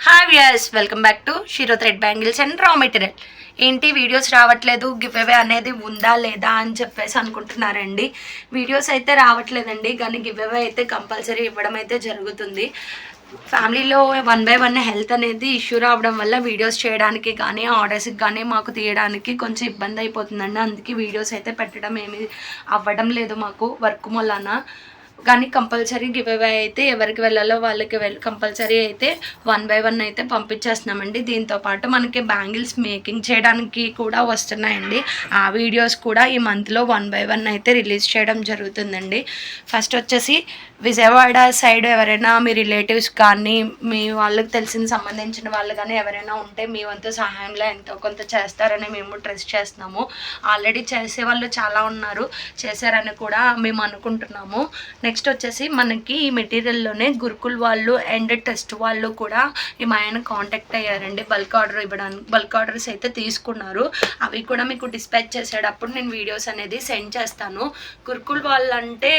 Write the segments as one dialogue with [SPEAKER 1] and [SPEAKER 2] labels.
[SPEAKER 1] Hi viewers welcome back to Shero thread bangles and raw material ఏంటి videos రావట్లేదు? Give away అనేది ఉందా లేదా అని చెప్పేసి అనుకుంటున్నారండి. వీడియోస్ అయితే రావట్లేదండి కానీ గివ్ అవే అయితే కంపల్సరీ ఇవ్వడం అయితే జరుగుతుంది. ఫ్యామిలీలో వన్ బై వన్ హెల్త్ అనేది ఇష్యూ రావడం వల్ల వీడియోస్ చేయడానికి కానీ ఆర్డర్స్కి కానీ మాకు తీయడానికి కొంచెం ఇబ్బంది అయిపోతుందండి. అందుకే వీడియోస్ అయితే పెట్టడం ఏమీ అవ్వడం లేదు మాకు వర్క్ వలన కానీ కంపల్సరీ గివ్ అవే అయితే ఎవరికి వెళ్ళాలో వాళ్ళకి వెళ్ళి కంపల్సరీ అయితే వన్ బై వన్ అయితే పంపించేస్తున్నామండి. దీంతో పాటు మనకి బ్యాంగిల్స్ మేకింగ్ చేయడానికి కూడా వస్తున్నాయండి. ఆ వీడియోస్ కూడా ఈ మంత్లో వన్ బై వన్ అయితే రిలీజ్ చేయడం జరుగుతుందండి. ఫస్ట్ వచ్చేసి విజయవాడ సైడ్ ఎవరైనా మీ రిలేటివ్స్ కానీ మీ వాళ్ళకి తెలిసిన సంబంధించిన వాళ్ళు కానీ ఎవరైనా ఉంటే మీ వంతు సహాయంలో ఎంతో కొంత చేస్తారని మేము ట్రస్ట్ చేస్తున్నాము. ఆల్రెడీ చేసే వాళ్ళు చాలా ఉన్నారు. చేశారని కూడా మేము అనుకుంటున్నాము. నెక్స్ట్ వచ్చేసి మనకి ఈ మెటీరియల్లోనే గురుకుల్ వాళ్ళు అండ్ టెస్ట్ వాళ్ళు కూడా ఈ మా ఆయన కాంటాక్ట్ అయ్యారండి. బల్క్ ఆర్డర్ ఇవ్వడానికి బల్క్ ఆర్డర్స్ అయితే తీసుకున్నారు. అవి కూడా మీకు డిస్పాచ్ చేసేటప్పుడు నేను వీడియోస్ అనేది సెండ్ చేస్తాను. గురుకుల్ వాళ్ళంటే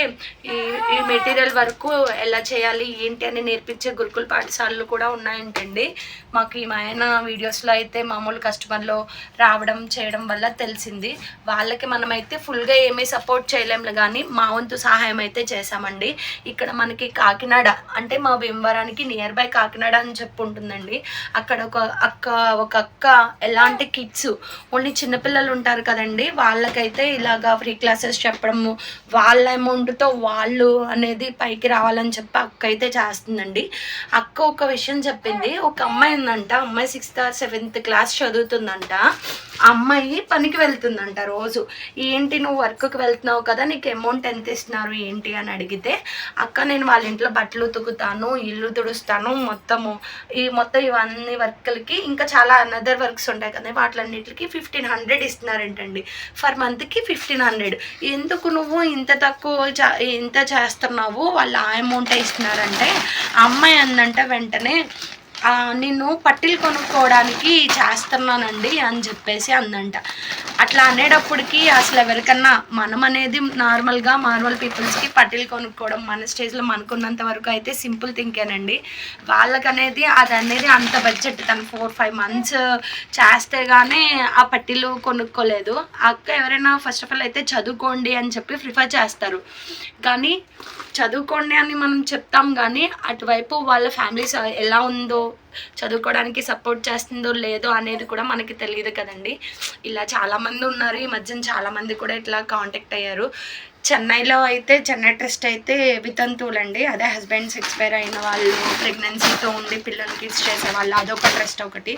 [SPEAKER 1] ఈ ఈ మెటీరియల్ వరకు ఎలా చేయాలి ఏంటి అని నేర్పించే గురుకుల్ పాఠశాలలు కూడా ఉన్నాయంటండి. మాకు ఈ ఆయన వీడియోస్లో అయితే మామూలు కస్టమర్లు రావడం చేయడం వల్ల తెలిసింది. వాళ్ళకి మనమైతే ఫుల్గా ఏమీ సపోర్ట్ చేయలేము కానీ మా వంతు సహాయం అయితే చేసామండి ఇక్కడ మనకి కాకినాడ అంటే మా భీమవరానికి నియర్ బై కాకినాడ అని చెప్పి ఉంటుందండి అక్కడ ఒక అక్క ఒక అక్క ఎలాంటి కిడ్స్ ఓన్లీ చిన్నపిల్లలు ఉంటారు కదండి. వాళ్ళకైతే ఇలాగా ఫ్రీ క్లాసెస్ చెప్పడము వాళ్ళ అమౌంట్తో వాళ్ళు అనేది పైకి రావాలని చెప్పి అక్క అయితే చేస్తుందండి. అక్క ఒక విషయం చెప్పింది. ఒక అమ్మాయి ఉందంట. అమ్మాయి సిక్స్త్ సెవెంత్ క్లాస్ చదువుతుందంట. అమ్మాయి పనికి వెళ్తుందంట రోజు. ఏంటి నువ్వు వర్క్కి వెళ్తున్నావు కదా నీకు అమౌంట్ ఎంత ఇస్తున్నారు ఏంటి అని అడిగితే అక్క నేను వాళ్ళ ఇంట్లో బట్టలు ఉతుకుతాను ఇల్లు తుడుస్తాను మొత్తము ఈ మొత్తం ఇవన్నీ వర్క్లకి ఇంకా చాలా అనదర్ వర్క్స్ ఉంటాయి కదా వాటిలన్నిటికి ఫిఫ్టీన్ హండ్రెడ్ ఇస్తున్నారంటండి. ఫర్ మంత్కి ఫిఫ్టీన్ హండ్రెడ్ ఎందుకు నువ్వు ఇంత తక్కువ ఇంత చేస్తున్నావు వాళ్ళు ఆ అమౌంటే ఇస్తున్నారంటే అమ్మాయి అందంట వెంటనే నేను పట్టీలు కొనుక్కోవడానికి చేస్తున్నానండి అని చెప్పేసి అందంట. అట్లా అనేటప్పటికి అసలు ఎవరికన్నా మనం అనేది నార్మల్గా నార్మల్ పీపుల్స్కి పట్టీలు కొనుక్కోవడం మన స్టేజ్లో మనకున్నంత వరకు అయితే సింపుల్ థింకేనండి. వాళ్ళకనేది అది అనేది అంత బడ్జెట్ తను ఫోర్ ఫైవ్ మంత్స్ చేస్తే కానీ ఆ పట్టీలు కొనుక్కోలేదు. అక్క ఎవరైనా ఫస్ట్ ఆఫ్ ఆల్ అయితే చదువుకోండి అని చెప్పి ప్రిఫర్ చేస్తారు. కానీ చదువుకోండి అని మనం చెప్తాం కానీ అటువైపు వాళ్ళ ఫ్యామిలీస్ ఎలా ఉందో చదువుకోవడానికి సపోర్ట్ చేస్తుందో లేదో అనేది కూడా మనకి తెలియదు కదండి. ఇలా చాలామంది ఉన్నారు. ఈ మధ్యన చాలామంది కూడా ఇట్లా కాంటాక్ట్ అయ్యారు. చెన్నైలో అయితే చెన్నై ట్రస్ట్ అయితే వితంతువులండి అదే హస్బెండ్స్ ఎక్స్పైర్ అయిన వాళ్ళు ప్రెగ్నెన్సీతో ఉండి పిల్లలకి చేసే వాళ్ళు అదొక ట్రస్ట్ ఒకటి.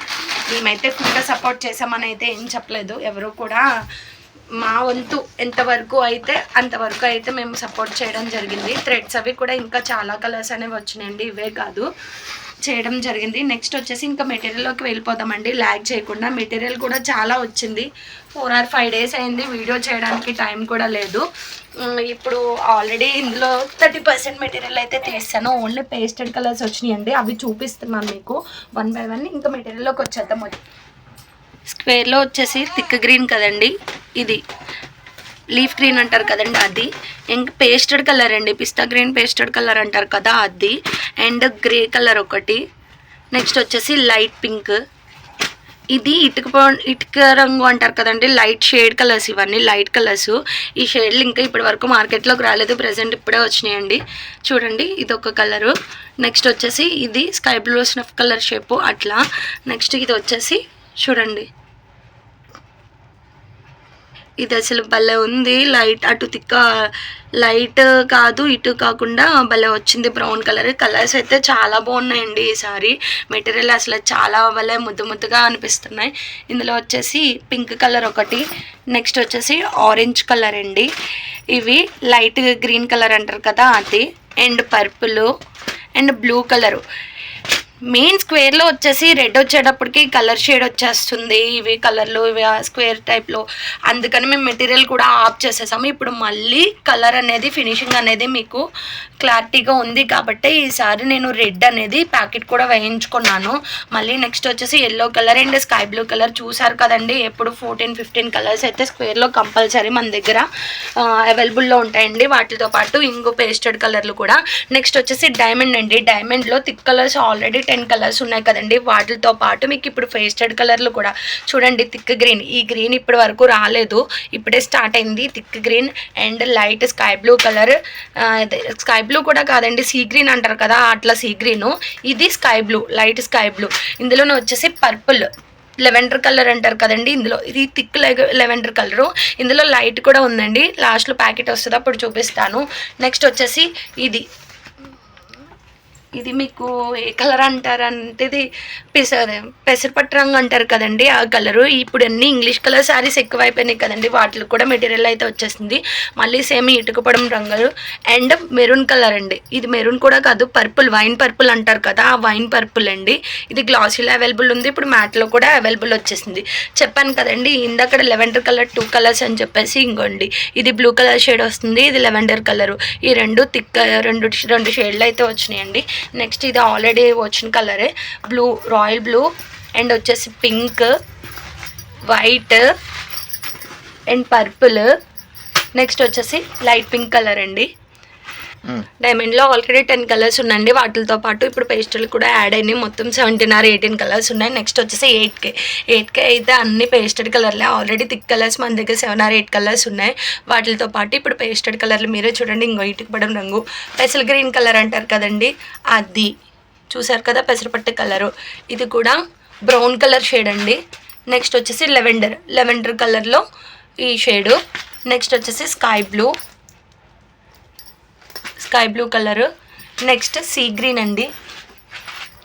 [SPEAKER 1] మేమైతే ఫుల్గా సపోర్ట్ చేసామని అయితే ఏం చెప్పలేదు. ఎవరు కూడా మా వంతు ఎంతవరకు అయితే అంతవరకు అయితే మేము సపోర్ట్ చేయడం జరిగింది. థ్రెడ్స్ అవి కూడా ఇంకా చాలా కలర్స్ అనేవి వచ్చినాయండి. ఇవే కాదు. చేయడం జరిగింది. నెక్స్ట్ వచ్చేసి ఇంకా మెటీరియల్లోకి వెళ్ళిపోదామండి. ల్యాగ్ చేయకుండా మెటీరియల్ కూడా చాలా వచ్చింది. ఫోర్ ఆర్ ఫైవ్ డేస్ అయింది. వీడియో చేయడానికి టైం కూడా లేదు. ఇప్పుడు ఆల్రెడీ ఇందులో థర్టీ పర్సెంట్ మెటీరియల్ అయితే తీస్తాను. ఓన్లీ పేస్టెడ్ కలర్స్ వచ్చినాయండి. అవి చూపిస్తున్నాను మీకు. వన్ బై వన్ ఇంకా మెటీరియల్లోకి వచ్చేద్దాం. స్క్వేర్లో వచ్చేసి థిక్ గ్రీన్ కదండి. ఇది లీఫ్ గ్రీన్ అంటారు కదండి అది. ఇంక పేస్టెడ్ కలర్ అండి. పిస్తా గ్రీన్ పేస్టెడ్ కలర్ అంటారు కదా అది. అండ్ గ్రే కలర్ ఒకటి. నెక్స్ట్ వచ్చేసి లైట్ పింక్. ఇది ఇటుక ఇటుక రంగు అంటారు కదండి. లైట్ షేడ్ కలర్స్ ఇవన్నీ లైట్ కలర్స్. ఈ షేడ్లు ఇంకా ఇప్పటి వరకు మార్కెట్లోకి రాలేదు. ప్రజెంట్ ఇప్పుడే వచ్చినాయండి. చూడండి ఇది ఒక కలరు. నెక్స్ట్ వచ్చేసి ఇది sky blue snuff colour shape అట్లా. నెక్స్ట్ ఇది వచ్చేసి చూడండి. ఇది అసలు భలే ఉంది. లైట్ అటు తిక్క లైట్ కాదు ఇటు కాకుండా భలే వచ్చింది బ్రౌన్ కలర్. కలర్స్ అయితే చాలా బాగున్నాయండి ఈసారి మెటీరియల్ అసలు చాలా భలే ముద్దు ముద్దుగా అనిపిస్తున్నాయి. ఇందులో వచ్చేసి పింక్ కలర్ ఒకటి నెక్స్ట్ వచ్చేసి ఆరెంజ్ కలర్ అండి. ఇవి లైట్ గ్రీన్ కలర్ అంటారు కదా అది. And purple and blue colour. Main స్క్వేర్లో వచ్చేసి రెడ్ వచ్చేటప్పటికి కలర్ షేడ్ వచ్చేస్తుంది. ఇవి కలర్లు ఇవి స్క్వేర్ టైప్లో అందుకని మేము మెటీరియల్ కూడా ఆఫ్ చేసేసాము. ఇప్పుడు మళ్ళీ కలర్ అనేది ఫినిషింగ్ అనేది మీకు క్లారిటీగా ఉంది కాబట్టి ఈసారి నేను రెడ్ అనేది ప్యాకెట్ కూడా వేయించుకున్నాను. మళ్ళీ నెక్స్ట్ వచ్చేసి yellow colour and sky blue colour చూసారు కదండి. ఎప్పుడు ఫోర్టీన్ ఫిఫ్టీన్ కలర్స్ అయితే స్క్వేర్లో కంపల్సరీ మన దగ్గర అవైలబుల్లో ఉంటాయండి. వాటితో పాటు ఇంగు పేస్టెడ్ కలర్లు కూడా. నెక్స్ట్ వచ్చేసి డైమండ్ అండి. డైమండ్లో thick colours already ten colours ఉన్నాయి కదండి. వాటితో పాటు మీకు ఇప్పుడు ఫేస్టెడ్ కలర్లు కూడా చూడండి థిక్ గ్రీన్. ఈ గ్రీన్ ఇప్పటి వరకు రాలేదు. ఇప్పుడే స్టార్ట్ అయింది. Thick green and light sky blue colour. Sky blue కూడా కాదండి సీ గ్రీన్ అంటారు కదా అట్లా సీ గ్రీన్. ఇది sky blue light sky blue. ఇందులోనే వచ్చేసి పర్పుల్ లెవెండర్ కలర్ అంటారు కదండి ఇందులో. ఇది థిక్ లెవెండర్ కలరు. ఇందులో లైట్ కూడా ఉందండి. లాస్ట్లో ప్యాకెట్ వస్తుంది అప్పుడు చూపిస్తాను. నెక్స్ట్ వచ్చేసి ఇది. ఇది మీకు ఏ కలర్ అంటారు అంటే ఇది పెస పెసరపట్టు రంగు అంటారు కదండి ఆ కలరు. ఇప్పుడు అన్ని ఇంగ్లీష్ కలర్ శారీస్ ఎక్కువైపోయినాయి కదండి వాటికి కూడా మెటీరియల్ అయితే వచ్చేసింది. మళ్ళీ సేమ్ ఇటుకపడం రంగులు. అండ్ మెరూన్ కలర్ అండి. ఇది మెరూన్ కూడా కాదు పర్పుల్ వైన్ పర్పుల్ అంటారు కదా ఆ వైన్ పర్పుల్ అండి. ఇది గ్లాసీలో అవైలబుల్ ఉంది ఇప్పుడు మ్యాట్లో కూడా అవైలబుల్ వచ్చేసింది. చెప్పాను కదండి ఇందాక లెవెండర్ కలర్ టూ కలర్స్ అని చెప్పేసి ఇంకోండి. ఇది బ్లూ కలర్ షేడ్ వస్తుంది ఇది లెవెండర్ కలరు. ఈ రెండు థిక్ రెండు రెండు షేడ్లు అయితే వచ్చినాయండి. నెక్స్ట్ ఇది ఆల్రెడీ వచ్చిన కలరే. Blue royal blue. అండ్ వచ్చేసి pink white and purple. Next వచ్చేసి లైట్ పింక్ కలర్ అండి. డైమండ్లో ఆల్రెడీ టెన్ కలర్స్ ఉన్నాయండి. వాటితో పాటు ఇప్పుడు పేస్టల్ కూడా యాడ్ అయినాయి. మొత్తం సెవెంటీన్ ఆర్ ఎయిటీన్ కలర్స్ ఉన్నాయి. నెక్స్ట్ వచ్చేసి ఎయిట్ కే ఎయిట్ కే అయితే అన్ని పేస్టెడ్ కలర్లే ఆల్రెడీ థిక్ కలర్స్ మన దగ్గర సెవెన్ ఆర్ ఎయిట్ కలర్స్ ఉన్నాయి. వాటితో పాటు ఇప్పుడు పేస్టెడ్ కలర్లు మీరే చూడండి. ఇంకో ఇటుకు పడడం రంగు. పెసల్ గ్రీన్ కలర్ అంటారు కదండి. అది. చూసారు కదా పెసరపట్టు కలరు ఇది కూడా బ్రౌన్ కలర్ షేడ్ అండి. నెక్స్ట్ వచ్చేసి లెవెండర్ లెవెండర్ కలర్లో ఈ షేడు నెక్స్ట్ వచ్చేసి sky blue sky blue colour. Next sea green అండి.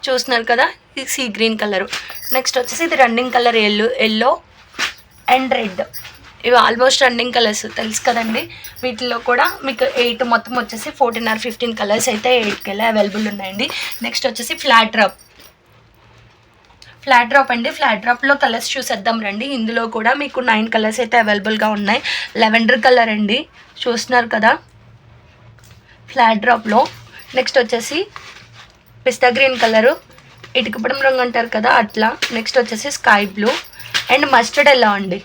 [SPEAKER 1] చూస్తున్నారు కదా ఇది సీ గ్రీన్ కలరు. నెక్స్ట్ వచ్చేసి ఇది running colour yellow yellow and red ఇవి ఆల్మోస్ట్ రన్నింగ్ కలర్స్ తెలుసు కదండి? వీటిలో కూడా మీకు ఎయిట్ మొత్తం వచ్చేసి ఫోర్టీన్ ఆర్ ఫిఫ్టీన్ కలర్స్ అయితే ఎయిట్కి వెళ్ళి అవైలబుల్ ఉన్నాయండి. నెక్స్ట్ వచ్చేసి ఫ్లాట్ డ్రాప్ ఫ్లాట్ డ్రాప్ అండి. ఫ్లాట్ డ్రాప్లో కలర్స్ చూసేద్దాం రండి. ఇందులో కూడా మీకు నైన్ కలర్స్ అయితే అవైలబుల్గా ఉన్నాయి. లెవెండర్ కలర్ అండి. చూస్తున్నారు కదా? ఫ్లాట్ డ్రాప్లో నెక్స్ట్ వచ్చేసి పిస్తా గ్రీన్ కలరు. ఇటుకపడం రంగు అంటారు కదా అట్లా. నెక్స్ట్ వచ్చేసి sky blue. And mustard yellow అండి.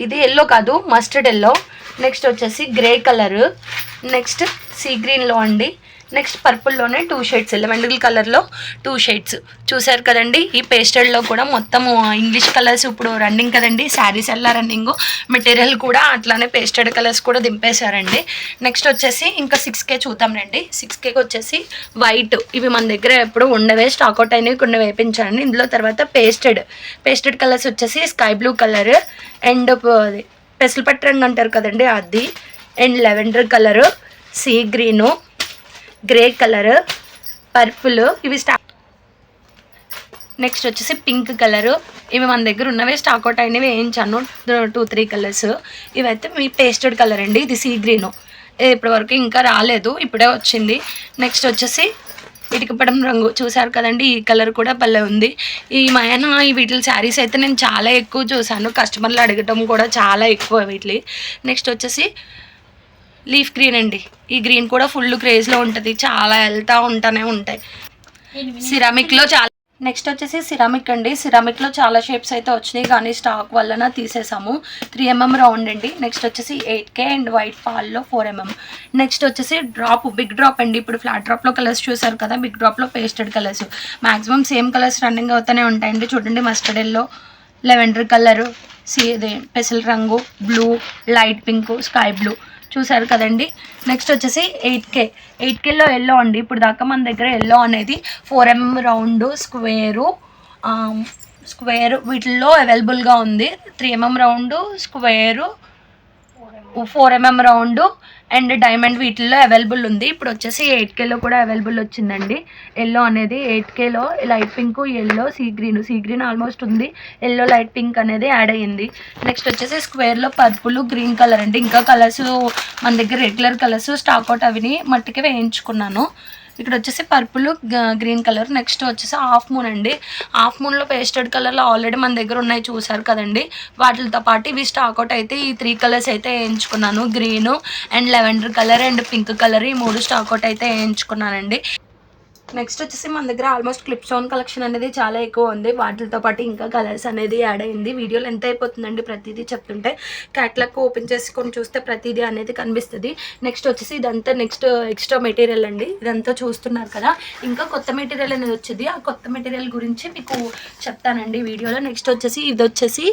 [SPEAKER 1] ఇది ఎల్లో కాదు మస్టర్డ్ ఎల్లో. నెక్స్ట్ వచ్చేసి గ్రే కలరు. నెక్స్ట్ సీ గ్రీన్లో అండి. నెక్స్ట్ పర్పుల్లోనే టూ షేడ్స్ లెవెండల్ కలర్లో టూ షేడ్స్ చూసారు కదండి ఈ పేస్టల్లో కూడా మొత్తం ఇంగ్లీష్ కలర్స్ ఇప్పుడు రన్నింగ్ కదండి శారీస్ ఎలా రన్నింగ్ మెటీరియల్ కూడా అట్లానే పేస్టెడ్ కలర్స్ కూడా దింపేశారండి. నెక్స్ట్ వచ్చేసి ఇంకా సిక్స్ కే చూద్దాం రండి. సిక్స్ కేకి వచ్చేసి వైట్ ఇవి మన దగ్గర ఎప్పుడు ఉండవే స్టాక్అవుట్ అయినవి కొన్ని వేపించారండి ఇందులో తర్వాత పేస్టెడ్ పేస్టెడ్ కలర్స్ వచ్చేసి స్కై బ్లూ కలర్ అండ్ పెసలపట్టు రంగు అంటారు కదండి అది. And lavender colour sea green grey colour purple ఇవి స్టా నెక్స్ట్ వచ్చేసి పింక్ కలరు. ఇవి మన దగ్గర ఉన్నవే స్టాక్ అవుట్ అయినవి వేయించాను టూ త్రీ కలర్స్ ఇవైతే మీ పేస్టెడ్ కలర్ అండి ఇది సీ గ్రీను ఇప్పటి వరకు ఇంకా రాలేదు ఇప్పుడే వచ్చింది. నెక్స్ట్ వచ్చేసి ఇటుకపడం రంగు. చూసారు కదండి ఈ కలర్ కూడా భలే ఉంది. ఈ మయన ఈ వీటి శారీస్ అయితే నేను చాలా ఎక్కువ చూసాను కస్టమర్లు అడగటం కూడా చాలా ఎక్కువ వీటి నెక్స్ట్ వచ్చేసి లీఫ్ గ్రీన్ అండి. ఈ గ్రీన్ కూడా ఫుల్ క్రేజ్లో ఉంటుంది. చాలా వెళ్తూ ఉంటానే ఉంటాయి. సిరామిక్లో చాలా నెక్స్ట్ వచ్చేసి సిరామిక్ అండి. సిరామిక్లో చాలా షేప్స్ అయితే వచ్చినాయి. కానీ స్టాక్ వలన తీసేసాము. త్రీ ఎంఎం రౌండ్ అండి. నెక్స్ట్ వచ్చేసి ఎయిట్ కే అండ్ వైట్ పాల్లో ఫోర్ ఎంఎం. నెక్స్ట్ వచ్చేసి డ్రాప్ బిగ్ డ్రాప్ అండి. ఇప్పుడు ఫ్లాట్ డ్రాప్లో కలర్స్ చూసారు కదా? Big డ్రాప్లో pasted colours. Maximum same colours running అవుతూనే ఉంటాయండి. చూడండి mustard yellow lavender colour sea పెసల్ రంగు blue light pink sky blue. చూసారు కదండి. నెక్స్ట్ వచ్చేసి ఎయిట్ కే ఎయిట్ కేలో ఎల్లో అండి. ఇప్పుడు దాకా మన దగ్గర ఎల్లో అనేది four M round square square వీటిల్లో అవైలబుల్గా ఉంది. Three MM round square four MM round and diamond వీటిల్లో అవైలబుల్ ఉంది. ఇప్పుడు వచ్చేసి ఎయిట్ కేలో కూడా అవైలబుల్ వచ్చిందండి. ఎల్లో అనేది eight Khelo light pink yellow sea green sea green almost ఉంది. ఎల్లో లైట్ పింక్ అనేది యాడ్ అయ్యింది. నెక్స్ట్ వచ్చేసి స్క్వేర్లో పర్పుల్ గ్రీన్ కలర్ అండి. ఇంకా కలర్స్ మన దగ్గర రెగ్యులర్ కలర్స్ స్టాక్ అవుట్ అవిని మట్టికి వేయించుకున్నాను. ఇక్కడ వచ్చేసి పర్పుల్ గ్రీన్ కలర్. నెక్స్ట్ వచ్చేసి హాఫ్ మూన్ అండి. హాఫ్ మూన్లో పేస్టెడ్ కలర్లో ఆల్రెడీ మన దగ్గర ఉన్నాయి చూసారు కదండి. వాటితో పాటు ఇవి స్టాక్అవుట్ అయితే ఈ త్రీ కలర్స్ అయితే వేయించుకున్నాను. Green and lavender colour and pink colour ఈ మూడు స్టాక్అవుట్ అయితే వేయించుకున్నానండి. నెక్స్ట్ వచ్చేసి మన దగ్గర ఆల్మోస్ట్ క్లిప్ స్టోన్ కలెక్షన్ అనేది చాలా ఎక్కువ ఉంది. వాటితో పాటు ఇంకా కలర్స్ అనేది యాడ్ అయింది. వీడియోలు ఎంత అయిపోతుందండి ప్రతిదీ చెప్తుంటే. క్యాట్లాగ్ ఓపెన్ చేసుకొని చూస్తే ప్రతిదీ అనేది కనిపిస్తుంది. నెక్స్ట్ వచ్చేసి ఇదంతా నెక్స్ట్ ఎక్స్ట్రా మెటీరియల్ అండి. ఇదంతా చూస్తున్నారు కదా. ఇంకా కొత్త మెటీరియల్ అనేది వచ్చింది. ఆ కొత్త మెటీరియల్ గురించి మీకు చెప్తానండి వీడియోలో. నెక్స్ట్ వచ్చేసి ఇది వచ్చేసి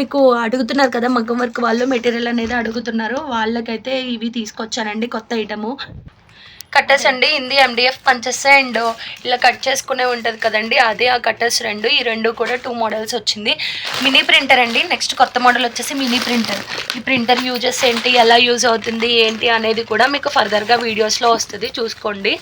[SPEAKER 1] మీకు అడుగుతున్నారు కదా మగ్గం వర్క్ వాళ్ళు మెటీరియల్ అనేది అడుగుతున్నారు. వాళ్ళకైతే ఇవి తీసుకొచ్చానండి కొత్త ఐటము కట్టర్స్ అండి. ఎండిఎఫ్ పంచెస్ అండ్ ఇలా కట్ చేసుకునే ఉంటుంది కదండి. అదే ఆ కట్టర్స్ రెండు. ఈ రెండు కూడా టూ మోడల్స్ వచ్చింది. మినీ ప్రింటర్ అండి. నెక్స్ట్ కొత్త మోడల్ వచ్చేసి మినీ ప్రింటర్ ఈ ప్రింటర్ యూజెస్ ఏంటి? ఎలా యూజ్ అవుతుంది? ఏంటి? అనేది కూడా మీకు ఫర్దర్గా వీడియోస్లో వస్తుంది. చూసుకోండి.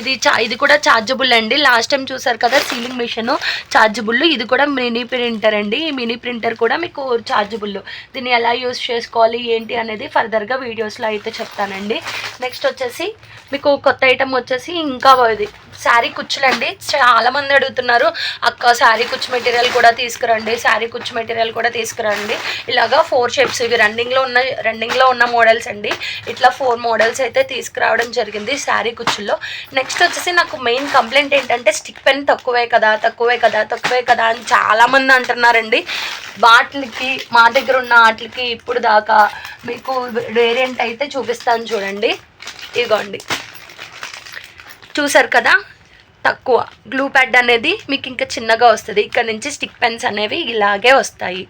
[SPEAKER 1] ఇది చా ఇది కూడా ఛార్జబుల్ అండి. లాస్ట్ టైం చూసారు కదా సీలింగ్ మిషన్ ఛార్జబుల్ ఇది కూడా మినీ ప్రింటర్ అండి. ఈ మినీ ప్రింటర్ కూడా మీకు ఛార్జబుల్ దీన్ని ఎలా యూజ్ చేసుకోవాలి? ఏంటి? అనేది ఫర్దర్గా వీడియోస్లో అయితే చెప్తానండి. నెక్స్ట్ వచ్చేసి మీకు కొత్త ఐటమ్ వచ్చేసి ఇంకా ఇది. శారీ కుచ్చులండి. చాలా మంది అడుగుతున్నారు అక్క శారీ కుచ్చు మెటీరియల్ కూడా తీసుకురండి శారీ కుచ్చు మెటీరియల్ కూడా తీసుకురండి. ఇలాగా ఫోర్ షేప్స్ ఇవి రన్నింగ్లో ఉన్న రన్నింగ్లో ఉన్న మోడల్స్ అండి. ఇట్లా ఫోర్ మోడల్స్ అయితే తీసుకురావడం జరిగింది శారీ కుచ్చుల్లో. నెక్స్ట్ వచ్చేసి నాకు మెయిన్ కంప్లైంట్ ఏంటంటే స్టిక్ పెన్ తక్కువే కదా తక్కువే కదా తక్కువే కదా అని చాలామంది అంటున్నారండి. వాటికి మా దగ్గర ఉన్న వాటికి ఇప్పుడు దాకా మీకు వేరియంట్ అయితే చూపిస్తాను చూడండి. ఇదిగోండి చూసారు కదా? తక్కువ. గ్లూ ప్యాడ్ అనేది మీకు ఇంకా చిన్నగా వస్తుంది. ఇక్కడ నుంచి స్టిక్ పెన్స్ అనేవి ఇలాగే వస్తాయి.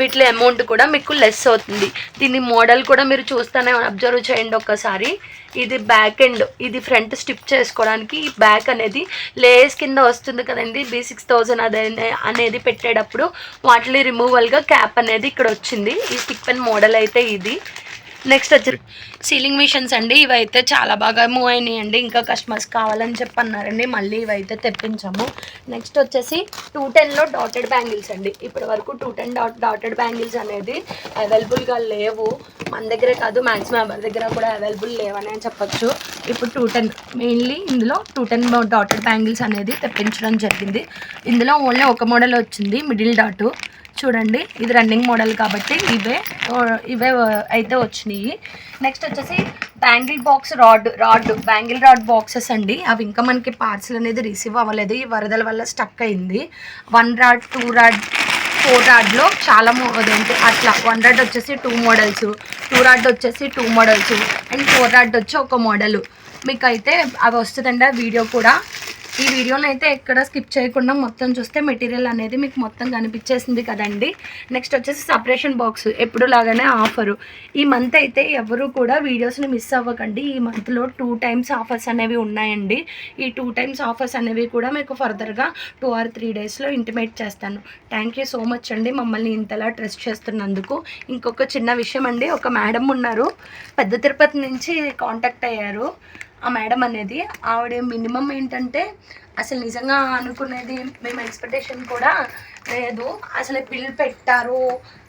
[SPEAKER 1] వీటిలో అమౌంట్ కూడా మీకు లెస్ అవుతుంది. దీని మోడల్ కూడా మీరు చూస్తూనే అబ్జర్వ్ చేయండి ఒక్కసారి ఇది బ్యాక్ ఎండ్. ఇది ఫ్రంట్ స్టిప్ చేసుకోవడానికి ఈ బ్యాక్ అనేది లేస్ కింద వస్తుంది కదండి. బీ సిక్స్ థౌజండ్ అదే అనేది పెట్టేటప్పుడు వాటిని రిమూవల్గా క్యాప్ అనేది ఇక్కడ వచ్చింది. ఈ స్టిక్ పెన్ మోడల్ అయితే ఇది. నెక్స్ట్ వచ్చి సీలింగ్ మిషన్స్ అండి ఇవైతే చాలా బాగా మూవ్ అయినాయి అండి ఇంకా కస్టమర్స్ కావాలని చెప్పి అన్నారండి మళ్ళీ ఇవైతే తెప్పించాము. నెక్స్ట్ వచ్చేసి టూ టెన్లో డాటెడ్ బ్యాంగిల్స్ అండి. ఇప్పటి వరకు two ten dot dotted bangles అనేది అవైలబుల్గా లేవు. మన దగ్గరే కాదు మ్యాక్సిమం ఎవరి దగ్గర కూడా అవైలబుల్ లేవనే చెప్పొచ్చు. ఇప్పుడు టూ టెన్ మెయిన్లీ ఇందులో టూ టెన్ డాటెడ్ బ్యాంగిల్స్ అనేది తెప్పించడం జరిగింది. ఇందులో ఓన్లీ ఒక మోడల్ వచ్చింది మిడిల్ డాటు చూడండి. ఇది రన్నింగ్ మోడల్ కాబట్టి ఇవే ఇవే అయితే వచ్చినాయి. నెక్స్ట్ వచ్చేసి bangle box rod rod bangle rod boxes అండి. అవి ఇంకా మనకి పార్సిల్ అనేది రిసీవ్ అవ్వలేదు. ఈ వరదల వల్ల స్టక్ అయింది. One rod two rod four రాడ్లో చాలా మో అదేంటి అట్లా. వన్ రాడ్ వచ్చేసి టూ మోడల్స్ టూ రాడ్ వచ్చేసి two models and four rod వచ్చి ఒక మోడల్ మీకు అయితే అవి వస్తుందండి వీడియో కూడా. ఈ వీడియోలో అయితే ఎక్కడ స్కిప్ చేయకుండా మొత్తం చూస్తే మెటీరియల్ అనేది మీకు మొత్తం కనిపించేసింది కదండి. నెక్స్ట్ వచ్చేసి సపరేషన్ బాక్స్ ఎప్పుడు లాగానే ఆఫరు ఈ మంత్ అయితే ఎవరు కూడా వీడియోస్ని మిస్ అవ్వకండి. ఈ మంత్లో టూ టైమ్స్ ఆఫర్స్ అనేవి ఉన్నాయండి. ఈ టూ టైమ్స్ ఆఫర్స్ అనేవి కూడా మీకు ఫర్దర్గా టూ ఆర్ త్రీ డేస్లో ఇంటిమేట్ చేస్తాను. థ్యాంక్ యూ సో మచ్ అండి మమ్మల్ని ఇంతలా ట్రస్ట్ చేస్తున్నందుకు. ఇంకొక చిన్న విషయం అండి. ఒక మేడం ఉన్నారు. పెద్ద తిరుపతి నుంచి కాంటాక్ట్ అయ్యారు. ఆ మేడం అనేది ఆవిడ మినిమం ఏంటంటే అసలు నిజంగా అనుకునేది మేము ఎక్స్పెక్టేషన్ కూడా లేదు. అసలు బిల్ పెట్టారు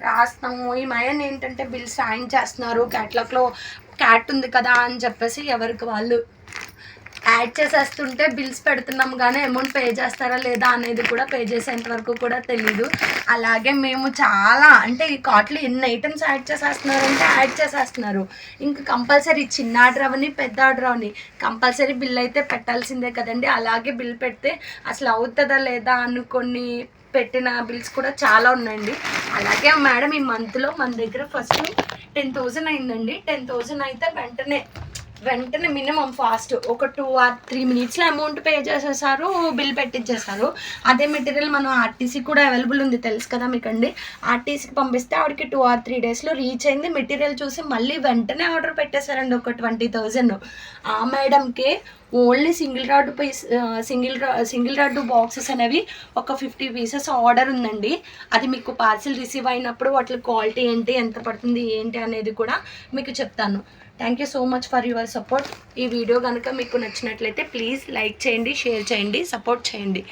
[SPEAKER 1] రాస్తాము. ఈ మయన్ ఏంటంటే బిల్ సైన్ చేస్తున్నారు క్యాట్లాగ్లో క్యాట్ ఉంది కదా అని చెప్పేసి ఎవరికి వాళ్ళు యాడ్ చేసేస్తుంటే బిల్స్ పెడుతున్నాం కానీ అమౌంట్ పే చేస్తారా లేదా అనేది కూడా పే చేసేంత వరకు కూడా తెలీదు. అలాగే మేము చాలా అంటే ఈ కార్ట్లో ఎన్ని ఐటమ్స్ యాడ్ చేసేస్తున్నారంటే యాడ్ చేసేస్తున్నారు. ఇంకా కంపల్సరీ చిన్న ఆర్డర్ అవని పెద్ద ఆర్డర్ అవని కంపల్సరీ బిల్ అయితే పెట్టాల్సిందే కదండి. అలాగే బిల్ పెడితే అసలు అవుతుందా లేదా అనుకొని పెట్టిన బిల్స్ కూడా చాలా ఉన్నాయండి. అలాగే మేడం ఈ మంత్లో మన దగ్గర ఫస్ట్ టెన్ థౌజండ్ అయిందండి. టెన్ థౌజండ్ అయితే వెంటనే వెంటనే మినిమం ఫాస్ట్ ఒక టూ ఆర్ త్రీ మినిట్స్లో అమౌంట్ పే చేసేసారు బిల్ పెట్టించేసారు అదే మెటీరియల్ మనం ఆర్టీసీ కూడా అవైలబుల్ ఉంది తెలుసు కదా మీకండి. ఆర్టీసీకి పంపిస్తే ఆవిడకి టూ ఆర్ త్రీ డేస్లో రీచ్ అయింది. మెటీరియల్ చూసి మళ్ళీ వెంటనే ఆర్డర్ పెట్టేశారండి ఒక ట్వంటీ థౌజండ్ ఆ మేడంకి only single rod piece single రా సింగిల్ రాడ్ బాక్సెస్ అనేవి ఒక ఫిఫ్టీ పీసెస్ ఆర్డర్ ఉందండి. అది మీకు పార్సిల్ రిసీవ్ అయినప్పుడు వాటి క్వాలిటీ ఏంటి ఎంత పడుతుంది ఏంటి అనేది కూడా మీకు చెప్తాను. Thank you so much for your support ఈ వీడియో కనుక మీకు నచ్చినట్లయితే ప్లీజ్ లైక్ చేయండి షేర్ చేయండి సపోర్ట్ చేయండి.